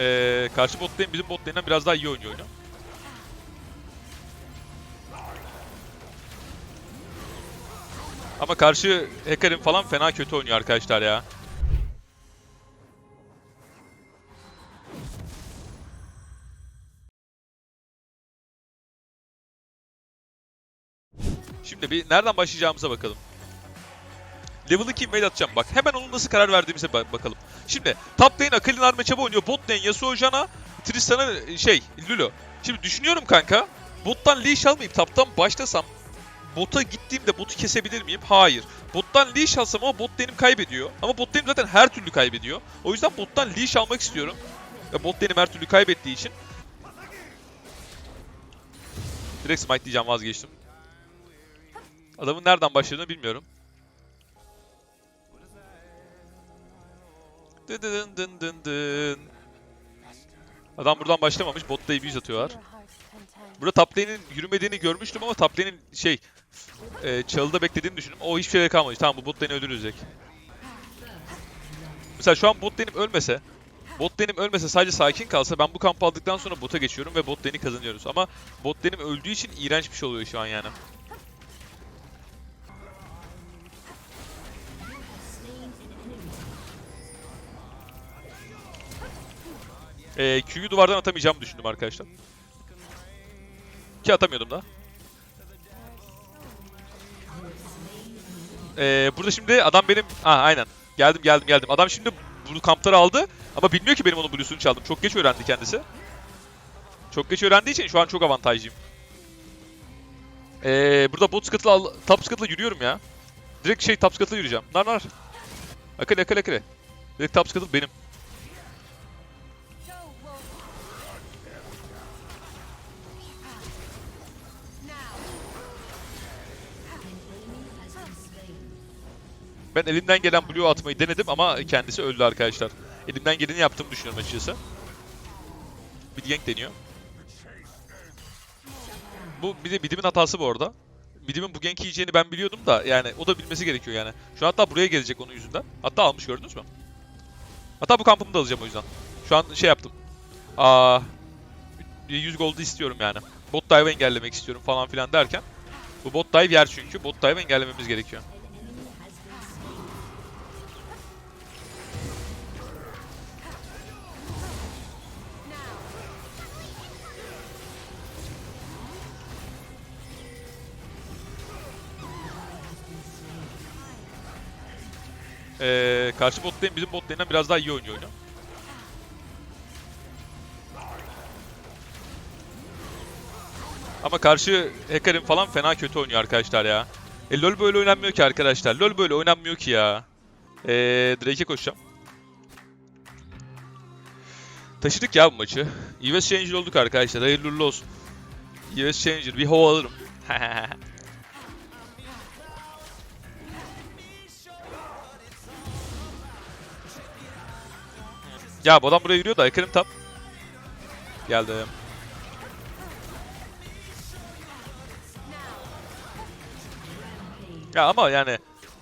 Ee, karşı bot lane bizim bot lane'den biraz daha iyi oynuyor oyunu. Ama karşı Hacker'in falan fena kötü oynuyor arkadaşlar ya. Şimdi bir nereden başlayacağımıza bakalım. Level 2 invade atacağım bak. Hemen onun nasıl karar verdiğimize ba- bakalım. Şimdi top lane Akali'nin Armeçaba oynuyor. Bot lane Yasuo Jana, Tristan'a şey Lulu. Şimdi düşünüyorum kanka. Bottan leash almayıp taptan başlasam bota gittiğimde botu kesebilir miyim? Hayır. Bottan leash alsam ama bot lane'im kaybediyor. Ama bot lane'im zaten her türlü kaybediyor. O yüzden bottan leash almak istiyorum. Ve bot lane'im her türlü kaybettiği için. Direkt smite diyeceğim vazgeçtim. Adamın nereden başladığını bilmiyorum. Dın dın dın dın dın. Adam buradan başlamamış. Botta bir atıyorlar. Burada top yürümediğini görmüştüm ama top şey e, çalıda beklediğini düşündüm. O hiçbir şeye kalmamış. Tamam bu bot lane'i öldürecek. Mesela şu an bot lane'im ölmese Bot lane'im ölmese sadece sakin kalsa ben bu kampı aldıktan sonra bota geçiyorum ve bot lane'i kazanıyoruz. Ama bot lane'im öldüğü için iğrenç bir şey oluyor şu an yani. Ee, Q'yu duvardan atamayacağımı düşündüm arkadaşlar. Ki atamıyordum da. Ee, burada şimdi adam benim... Ha aynen. Geldim geldim geldim. Adam şimdi bunu kampları aldı. Ama bilmiyor ki benim onun blues'unu çaldım. Çok geç öğrendi kendisi. Çok geç öğrendiği için şu an çok avantajlıyım. Ee, burada bot scuttle'la top scuttle'la yürüyorum ya. Direkt şey top scuttle'la yürüyeceğim. Nar nar. Akale akale akale. Direkt top scuttle benim. Ben elimden gelen blue atmayı denedim ama kendisi öldü arkadaşlar. Elimden geleni yaptığımı düşünüyorum açıkçası. Bir gank deniyor. Bu bir de Bidim'in hatası bu arada. Bidim'in bu gank yiyeceğini ben biliyordum da yani o da bilmesi gerekiyor yani. Şu an hatta buraya gelecek onun yüzünden. Hatta almış gördünüz mü? Hatta bu kampımı da alacağım o yüzden. Şu an şey yaptım. Aa, 100 gold'u istiyorum yani. Bot dive engellemek istiyorum falan filan derken. Bu bot dive yer çünkü. Bot dive engellememiz gerekiyor. Ee, karşı bot lane bizim bot lane'den biraz daha iyi oynuyor oyunu. Ama karşı Hacker'in falan fena kötü oynuyor arkadaşlar ya. E LoL böyle oynanmıyor ki arkadaşlar. LoL böyle oynanmıyor ki ya. Ee, Drake'e koşacağım. Taşıdık ya bu maçı. US Changer olduk arkadaşlar. Hayırlı uğurlu olsun. US Changer bir hava alırım. ya bu adam buraya yürüyor da Hacker'im tam. Geldim. Ya ama yani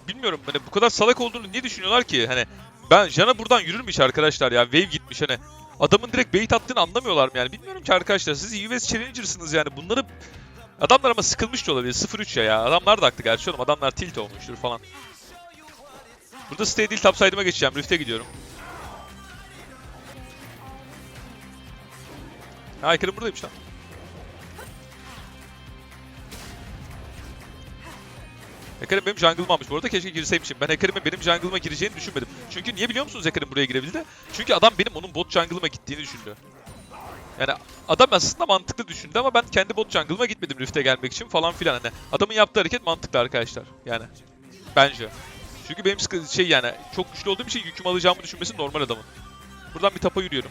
bilmiyorum hani bu kadar salak olduğunu niye düşünüyorlar ki? Hani ben Jana buradan yürürmüş arkadaşlar ya. Wave gitmiş hani. Adamın direkt bait attığını anlamıyorlar mı yani? Bilmiyorum ki arkadaşlar. Siz US Challenger'sınız yani. Bunları Adamlar ama sıkılmış da olabilir. 0-3 ya ya. Adamlar da haklı gerçi oğlum. Adamlar tilt olmuştur falan. Burada stay değil top side'ıma geçeceğim. Rift'e gidiyorum. Ha Aykırım buradaymış lan. Hacker'ın benim jungle'ım almış bu arada keşke girseymişim. Ben Hacker'ın benim jungle'ıma gireceğini düşünmedim. Çünkü niye biliyor musunuz Hacker'ın buraya girebildi? Çünkü adam benim onun bot jungle'ıma gittiğini düşündü. Yani adam aslında mantıklı düşündü ama ben kendi bot jungle'ıma gitmedim Rift'e gelmek için falan filan. Hani adamın yaptığı hareket mantıklı arkadaşlar. Yani bence. Çünkü benim şey yani çok güçlü olduğum için yükümü alacağımı düşünmesi normal adamın. Buradan bir tapa yürüyorum.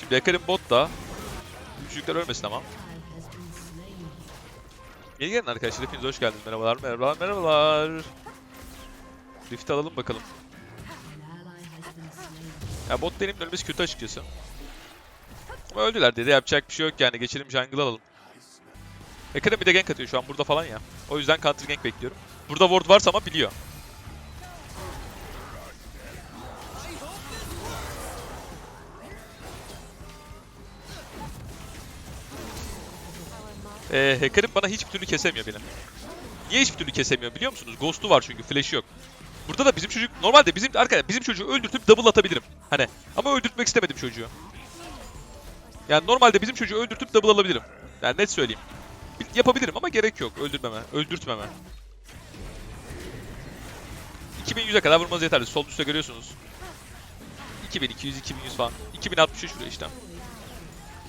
Şimdi Hacker'ın bot da. Çocuklar ölmesin ama. Yeni gelin arkadaşlar. Hepiniz hoş geldiniz. Merhabalar, merhabalar, merhabalar. Rift'i alalım bakalım. Ya bot lane'imin ölmesi kötü açıkçası. Ama öldüler dedi. Yapacak bir şey yok yani. Geçelim jungle alalım. Ekran'a bir de gank atıyor şu an burada falan ya. O yüzden counter gank bekliyorum. Burada ward varsa ama biliyor. Ee, hacker'ım bana hiçbir türlü kesemiyor benim. Niye hiçbir türlü kesemiyor biliyor musunuz? Ghost'u var çünkü, flash'ı yok. Burada da bizim çocuk, normalde bizim arkadaşlar bizim çocuğu öldürtüp double atabilirim. Hani ama öldürtmek istemedim çocuğu. Yani normalde bizim çocuğu öldürtüp double alabilirim. Yani net söyleyeyim. Bil- Yapabilirim ama gerek yok öldürmeme, öldürtmeme. 2100'e kadar vurmanız yeterli. Sol üstte görüyorsunuz. 2200, 2100 falan. 2063 buraya işte.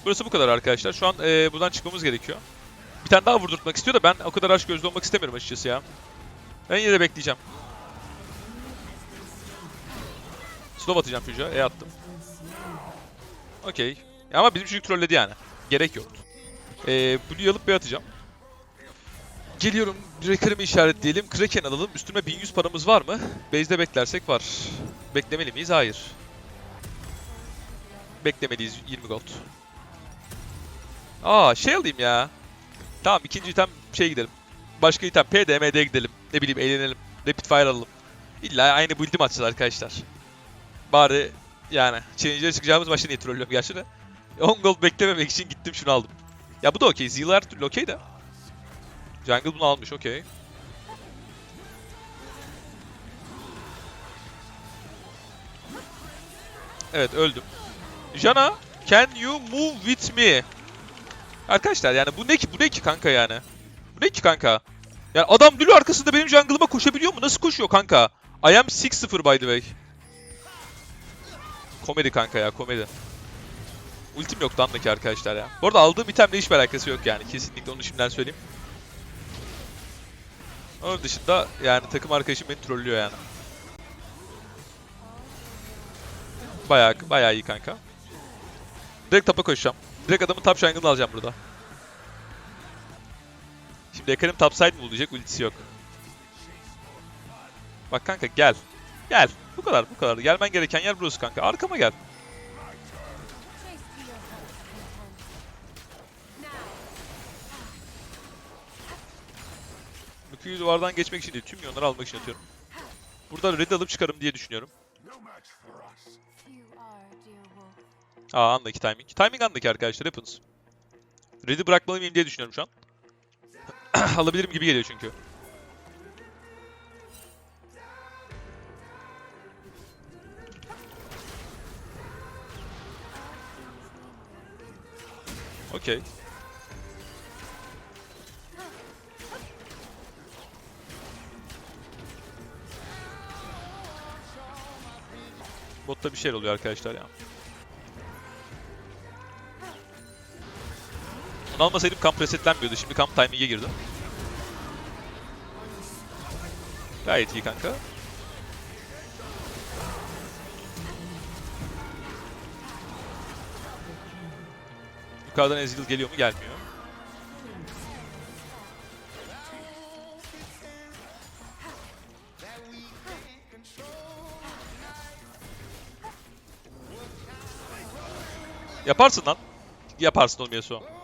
Burası bu kadar arkadaşlar. Şu an eee, buradan çıkmamız gerekiyor. Bir tane daha vurdurtmak istiyor da ben o kadar aç gözlü olmak istemiyorum açıkçası ya. Ben yine de bekleyeceğim. Slow atacağım çocuğa. E attım. Okey. Ama bizim çocuk trolledi yani. Gerek yoktu. Ee, Blue'yu alıp B atacağım. Geliyorum. Wrecker'ımı işaretleyelim. Kraken alalım. Üstüme 1100 paramız var mı? Base'de beklersek var. Beklemeli miyiz? Hayır. Beklemeliyiz 20 gold. Aa şey alayım ya. Tamam ikinci item şey gidelim. Başka item PDM'de gidelim. Ne bileyim eğlenelim. Rapid fire alalım. İlla aynı build'i atacağız arkadaşlar? Bari yani challenge'e çıkacağımız başta niye trollüyorum gerçi de. 10 gold beklememek için gittim şunu aldım. Ya bu da okey. Zeal her türlü okey de. Jungle bunu almış okey. Evet öldüm. Jana, can you move with me? Arkadaşlar yani bu ne ki? Bu ne ki kanka yani? Bu ne ki kanka? Yani adam dülü arkasında benim jungle'ıma koşabiliyor mu? Nasıl koşuyor kanka? I am 6-0 by the way. Komedi kanka ya komedi. Ultim yoktu andaki arkadaşlar ya. Bu arada aldığım itemle hiçbir alakası yok yani. Kesinlikle onu şimdiden söyleyeyim. Onun dışında yani takım arkadaşım beni trollüyor yani. Bayağı bayağı iyi kanka. Direkt tapa koşacağım. Direkt adamın top jungle'ını alacağım burada. Şimdi Ekarim topside mi olacak? Ultisi yok. Bak kanka gel. Gel. Bu kadar bu kadar. Gelmen gereken yer burası kanka. Arkama gel. Mükü'yü duvardan geçmek için değil, tüm yonları almak için atıyorum. Burada red alıp çıkarım diye düşünüyorum. Aa andaki timing. Timing andaki arkadaşlar hepiniz. Red'i bırakmalı mıyım diye düşünüyorum şu an. Alabilirim gibi geliyor çünkü. Okey. Botta bir şey oluyor arkadaşlar ya. Onu almasaydım kamp resetlenmiyordu. Şimdi kamp timing'e girdim. Gayet iyi kanka. Yukarıdan Ezreal geliyor mu? Gelmiyor. Yaparsın lan. Yaparsın oğlum Yasuo.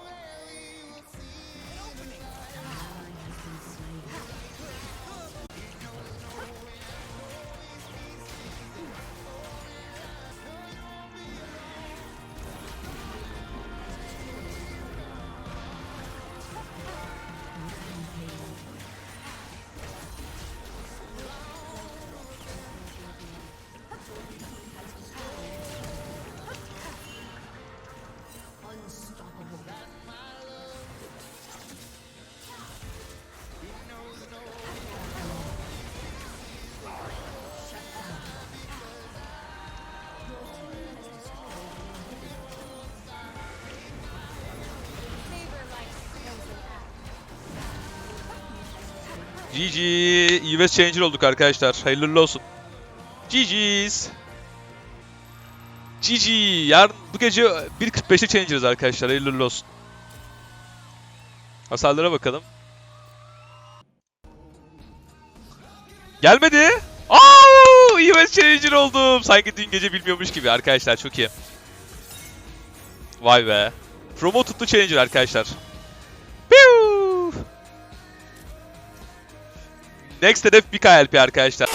GG. US Changer olduk arkadaşlar. Hayırlı olsun. GG's. GG. Yarın bu gece 1.45'te Changer'ız arkadaşlar. Hayırlı olsun. Hasarlara bakalım. Gelmedi. Aa, US Changer oldum. Sanki dün gece bilmiyormuş gibi arkadaşlar. Çok iyi. Vay be. Promoted to Changer arkadaşlar. Next hedef 1 KLP arkadaşlar.